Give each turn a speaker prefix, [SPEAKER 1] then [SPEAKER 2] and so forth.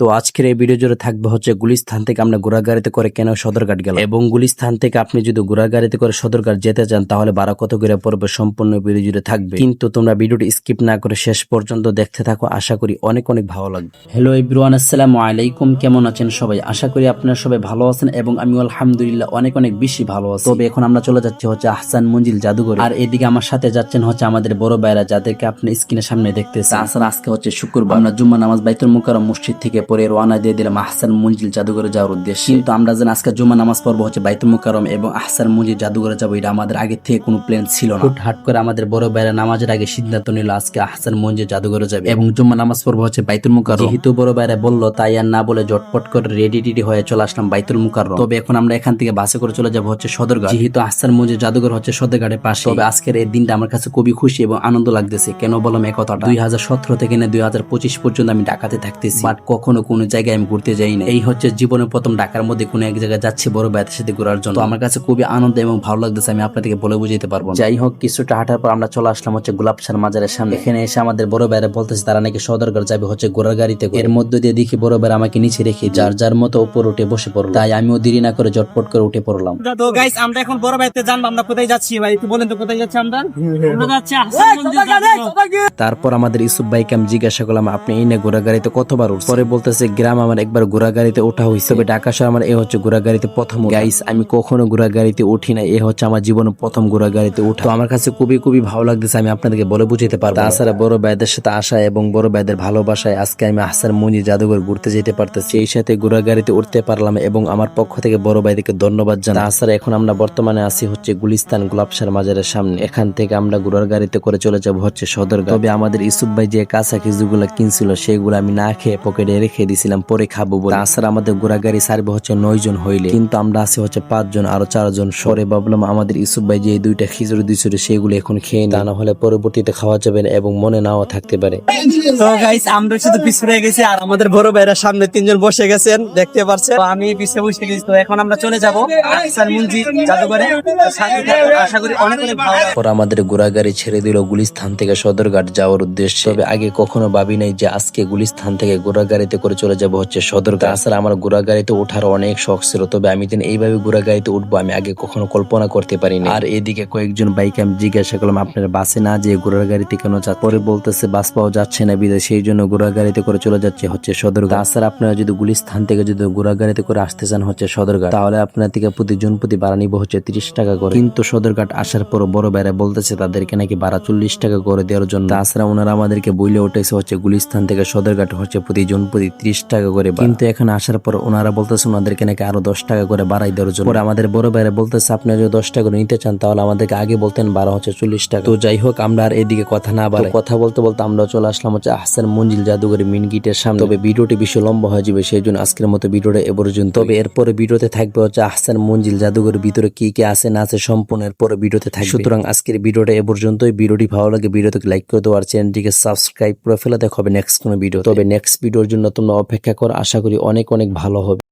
[SPEAKER 1] তো আজকের এই ভিডিও জুড়ে থাকবে হচ্ছে গুলিস্থান থেকে আমরা ঘোড়াগাড়িতে করে কেন সদরঘাট গেলাম? এবং গুলিস্থান থেকে আপনি যদি ঘোড়াগাড়িতে করে সদরঘাট যেতে চান তাহলে বারো কত করে পড়বে সম্পূর্ণ ভিডিও জুড়ে থাকবে। কিন্তু তোমরা ভিডিওটি স্কিপ না করে শেষ পর্যন্ত দেখতে থাকো আশা করি অনেক অনেক ভালো লাগবে। হ্যালো এভরিওয়ান আসসালামু আলাইকুম। কেমন আছেন সবাই? আশা করি আপনারা সবাই ভালো আছেন এবং আমি আলহামদুলিল্লাহ অনেক অনেক বেশি ভালো আছি। তবে এখন আমরা চলে যাচ্ছি হচ্ছে আহসান মঞ্জিল জাদুঘর। আর এদিকে আমার সাথে যাচ্ছেন হচ্ছে আমাদের বড় ভাইরা যাদেরকে আপনি স্ক্রিনের সামনে দেখতেছেন। আসলে আজকে হচ্ছে শুক্রবার। আমরা জুম্মা নামাজ বাইতুল মুকাররম মসজিদ থেকে পরে রওনা দিয়ে দিলাম আহসান মঞ্জিল জাদুঘরে যাওয়ার উদ্দেশ্যে। কিন্তু আমরা যেন আজকে জুম্মা নামাজ পর্ব হচ্ছে বাইতুল মুকাররম এবং আহসান মঞ্জিল জাদুঘরে যাব এটা আমাদের আগে থেকে কোনো প্ল্যান ছিল না। হাট করে আমাদের বড় ভাইরা নামাজের আগে সিদ্ধান্ত নিল আজকে আহসান মঞ্জিল জাদুঘরে যাবে। এবং জুম্মা নামাজ পর্ব হচ্ছে বাইতুল মুকাররম। যেহেতু বড় ভাইরা বলল তাই আর না বলে জটপট করে রেডি টেডি হয়ে চলে আসলাম বাইতুল মুকাররম। তবে এখন আমরা এখান থেকে বাসে করে চলে যাব হচ্ছে সদরঘাট। যেহেতু আহসান মঞ্জিল জাদুঘর হচ্ছে সদরঘাটের পাশে। তবে আজকের এই দিনটা আমার কাছে খুবই খুশি এবং আনন্দ লাগতেছে। কেন বললাম এই কথাটা? দুই হাজার সতেরো থেকে না দুই হাজার পঁচিশ পর্যন্ত আমি ঢাকাতে থাকতেছি। বাট কখনো কোনো জায়গায় আমি ঘুরতে যাই না এই হচ্ছে জীবনের প্রথম ঢাকার মধ্যে কোনো এক জায়গায় যাচ্ছি বড় ভাইয়ের সাথে ঘোরার জন্য। আমার কাছে খুবই আনন্দ এবং ভালো লাগতেছে আমি আপনাদেরকে বলে বুঝাইতে পারব যাই হোক কিছুটা হাঁটার পর আমরা চলে আসলাম হচ্ছে গোলাপসার মাজারের সামনে। এখানে এসে আমাদের বড় ভাইরা বলতেছে তারা নাকি সদরঘাট যাবে হচ্ছে ঘোড়ার গাড়িতে এর মধ্যে দিয়ে দেখি বড় ভাইরা আমাকে নিচে রেখে যার যার মতো উপর উঠে বসে পড়ল। তাই আমিও দেরি না করে জটপট করে উঠে পড়লাম।
[SPEAKER 2] তো গাইস আমরা এখন বড় ভাইতে জানব আমরা কোথায় যাচ্ছি ভাই? একটু বলেন তো কোথায় যাচ্ছি আমরা।
[SPEAKER 1] তারপর আমাদের ইসুফ ভাইকে আমি জিজ্ঞাসা করলাম আপনি এই না ঘোড়া গাড়িতে কতবার উঠছেন? পরে বলতেছে গ্রাম আমার একবার ঘোড়া গাড়িতে ওঠা হয়েছে তবে ঢাকা শহর আমার এ হচ্ছে ঘোড়া গাড়িতে প্রথম গাইস আমি কখনো ঘোড়া গাড়িতে উঠি না এ হচ্ছে আমার জীবনে প্রথম ঘোড়া গাড়িতে তো আমার কাছে খুবই খুবই ভালো লাগতেছে, আমি আপনাদেরকে বলে বুঝাতে পারব। তাছাড়া বড় ভাইদের সাথে আসা এবং বড় ভাইদের ভালোবাসায় আজকে আমি আহসান মঞ্জি জাদুঘর ঘুরতে যেতে পারতেছি। এই সাথে ঘোড়া গাড়িতে উঠতে পারলাম এবং আমার পক্ষ থেকে বড় ভাইদেরকে ধন্যবাদ জানাই। তাছাড়া এখন আমরা বর্তমানে আছি হচ্ছে গুলিস্তান গোলাপসার মাজারের সামনে। এখান থেকে আমরা ঘোড়ার গাড়িতে করে চলে যাব হচ্ছে সদরঘাট। তবে আমাদের ইসুফ ভাই যে কাঁচা খিচুগুলো কিনছিল, সেগুলো আমি না খেয়ে পকেটে রেখে দিছিলাম পরে খাব বলে। তাছাড়া আমাদের ঘোড়া গাড়ি সার্ভে হচ্ছে নয় জন হইলে। কিন্তু আমরা আছি হচ্ছে পাঁচজন আরও চারজন সরে ভাবলাম আমাদের ইসুফ ভাই যে দুইটা খিচুড়ি দিছিল সেগুলো এখন খেয়ে তা না হলে পরবর্তীতে খাওয়া যাবে না এবং মনে নাও থাকতে পারে।
[SPEAKER 2] তো গাইস আমরা শুধু পিছনে গেছি আর আমাদের বড় ভাইরা সামনে তিনজন বসে গেছেন দেখতে পারছেন? তো আমি বসে গেছি। তো এখন আমরা চলে যাব আহসান মঞ্জিল জাদুঘরে। তো সাথে থাকুন, আশা করি অনেক অনেক ভালো
[SPEAKER 1] পর আমাদের গোড়াগাড়ি ছেড়ে দিল গুলিস্থান থেকে সদরঘাট যাওয়ার উদ্দেশ্যে। তবে আগে কখনো ভাবি নাই যে আজকে গুলিস্থান থেকে ঘোড়া গাড়িতে করে চলে যাব হচ্ছে সদর আসলে আমার ঘোড়া গাড়িতে ওঠার অনেক শখ ছিল, তবে আমি যেন এইভাবে ঘোড়া গাড়িতে উঠবো, আমি আগে কখনো কল্পনা করতে পারিনি। আর এদিকে কয়েকজন বাইকে আমি জিজ্ঞাসা করলাম, আপনার বাসে না যে ঘোড়ার গাড়িতে কেন যা পরে বলতেছে, বাস পাওয়া যাচ্ছে না বিদায়, সেই জন্য ঘোড়া গাড়িতে করে চলে যাচ্ছে হচ্ছে সদরঘাট তাছাড়া আপনারা যদি গুলিস্থান থেকে যদি ঘোড়া গাড়িতে করে আসতে চান হচ্ছে সদরঘাট তাহলে আপনার থেকে প্রতিজন প্রতি ভাড়া নিব হচ্ছে তিরিশ টাকা করে। কিন্তু সদরঘাট আসার পর বড় বাইরে বলতেছে, তাদেরকে নাকি ভাড়া চল্লিশ টাকা করে দেওয়ার জন্য। তাছাড়া ওনারা আমাদেরকে বইলে উঠেছে হচ্ছে গুলিস্থান থেকে সদরঘাট হচ্ছে প্রতিজন প্রতি ত্রিশ টাকা করে কিন্তু এখন আসার পর ওনারা বলতেছে ওনাদেরকে নাকি আরও দশ টাকা করে বাড়াই দেওয়ার জন্য। পরে আমাদের বড় বাইরে বলতেছে আপনি যদি দশ টাকা করে নিতে চান তাহলে আমাদেরকে আগে বলতেন বারো হচ্ছে চল্লিশ টাকা। তো যাই হোক আমরা আর এদিকে কথা না বলে কথা বলতে বলতে আমরা চলে আসলাম হচ্ছে আহসান মঞ্জিল জাদুঘরের মেন গেটের সামনে। তবে ভিডিওটি বেশি লম্বা হয়ে যাবে সেই জন্য আজকের মতো ভিডিওটা এ পর্যন্ত। তবে এরপরে ভিডিওতে থাকবে হচ্ছে আহসান মঞ্জিল জাদুঘরের ভিতরে কি কি আছে না আছে সম্পূর্ণ এরপরে ভিডিওতে থাকবে। সুতরাং আজকের ভিডিওটা এ পর্যন্তই। ভিডিওটি ভালো লাগে ভিডিওতে লাইক করে দেওয়ার চ্যানেলটিকে সাবস্ক্রাইব করে ফেলে দেখা হবে নেক্সট কোনো ভিডিও তবে নেক্সট ভিডিওর জন্য তোমরা অপেক্ষা করো। আশা করি অনেক অনেক ভালো হবে।